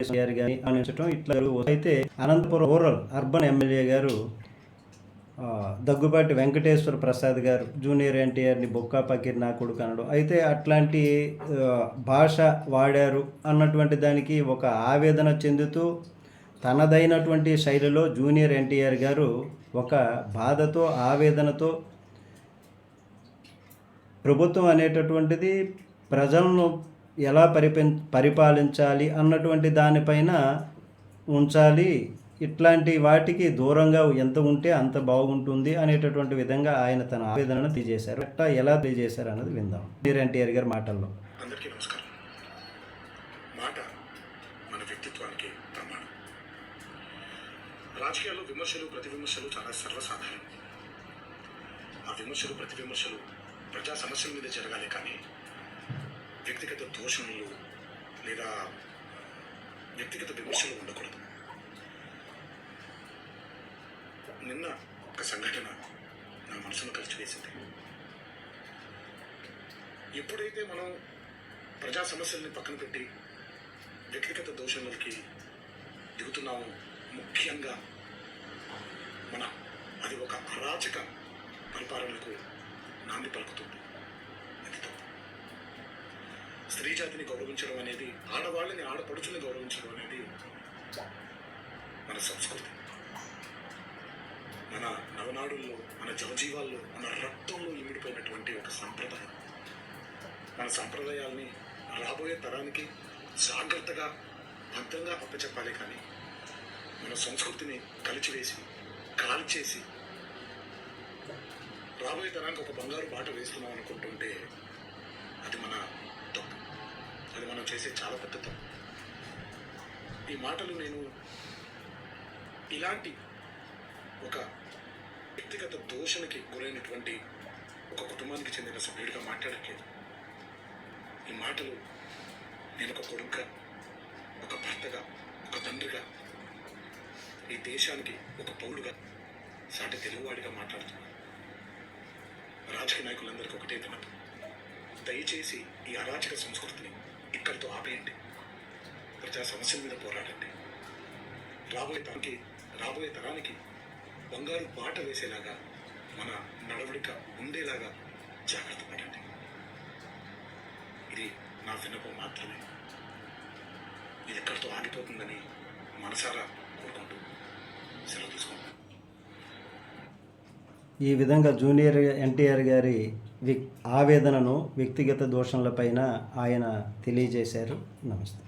గారు కానీ ఆనందించడం ఇట్లా అయితే అనంతపురం రూరల్ అర్బన్ ఎమ్మెల్యే గారు దగ్గుబాటి వెంకటేశ్వర ప్రసాద్ గారు జూనియర్ ఎన్టీఆర్ని బొక్కా పకీర్ నా కొడుకు అనడం. అయితే అట్లాంటి భాష వాడారు అన్నటువంటి దానికి ఒక ఆవేదన చెందుతూ తనదైనటువంటి శైలిలో జూనియర్ ఎన్టీఆర్ గారు ఒక బాధతో ఆవేదనతో ప్రభుత్వం అనేటటువంటిది ప్రజలను ఎలా పరిప పరిపాలించాలి అన్నటువంటి దానిపైన ఉంచాలి. ఇట్లాంటి వాటికి దూరంగా ఎంత ఉంటే అంత బాగుంటుంది అనేటటువంటి విధంగా ఆయన తన ఆవేదనను తెలియజేశారు అట్లా ఎలా తెలియజేశారు అన్నది విందాం. మీరు ఎన్టీఆర్ గారి మాటల్లో. అందరికీ నమస్కారం. మాట మన వ్యక్తిత్వానికి ప్రమాణం. రాజకీయాల్లో విమర్శలు ప్రతివిమర్శలు చాలా సర్వసాధారణం. ఆ విమర్శలు ప్రతివిమర్శలు ప్రజా సమస్యల మీద జరగాలి కానీ వ్యక్తిగత దోషణలు లేదా వ్యక్తిగత విమర్శలు ఉండకూడదు. నిన్న ఒక సంఘటన నా మనసును కలిచివేసింది ఎప్పుడైతే మనం ప్రజా సమస్యల్ని పక్కన పెట్టి వ్యక్తిగత దోషణలకి దిగుతున్నామో ముఖ్యంగా మన అది ఒక అరాచక పరిపాలనకు నాంది పలుకుతుంది. స్త్రీ జాతిని గౌరవించడం అనేది ఆడవాళ్ళని ఆడపడుచుని గౌరవించడం అనేది మన సంస్కృతి. మన నవనాడుల్లో మన జవజీవాల్లో మన రక్తంలో ఇమిడిపోయినటువంటి ఒక సంప్రదాయం. మన సంప్రదాయాల్ని రాబోయే తరానికి జాగ్రత్తగా భద్రంగా అప్పచెప్పాలి కానీ మన సంస్కృతిని కలిచివేసి కాల్చేసి రాబోయే తరానికి ఒక బంగారు బాట వేస్తున్నాం అనుకుంటుంటే అది మన మనం చేసే చాలా పెద్ద తప్పు. ఈ మాటలు నేను ఇలాంటి ఒక వ్యక్తిగత దోషణకి గురైనటువంటి ఒక కుటుంబానికి చెందిన సభ్యుడిగా మాట్లాడట్లేదు. ఈ మాటలు నేను ఒక కొడుకుగా ఒక భర్తగా ఒక తండ్రిగా ఈ దేశానికి ఒక పౌరుడుగా సాటి తెలుగువాడిగా మాట్లాడుతున్నాను. రాజకీయ నాయకులందరికీ ఒకటే విన్నపం దయచేసి ఈ అరాచక సంస్కృతిని ఇక్కడితో ఆపేయండి. ప్రజా సమస్యల మీద పోరాడండి. రాబోయే తరానికి రాబోయే తరానికి బంగారు బాట వేసేలాగా మన నడవడిక ఉండేలాగా జాగ్రత్త పడండి. ఇది నా విన్నపం మాత్రమే. ఇది ఎక్కడితో ఆగిపోతుందని మనసారా కోరుకుంటూ సెలవు ఈ విధంగా జూనియర్ ఎన్టీఆర్ గారి విక్ ఆవేదనను వ్యక్తిగత దోషణలపైన ఆయన తెలియజేశారు. నమస్తే.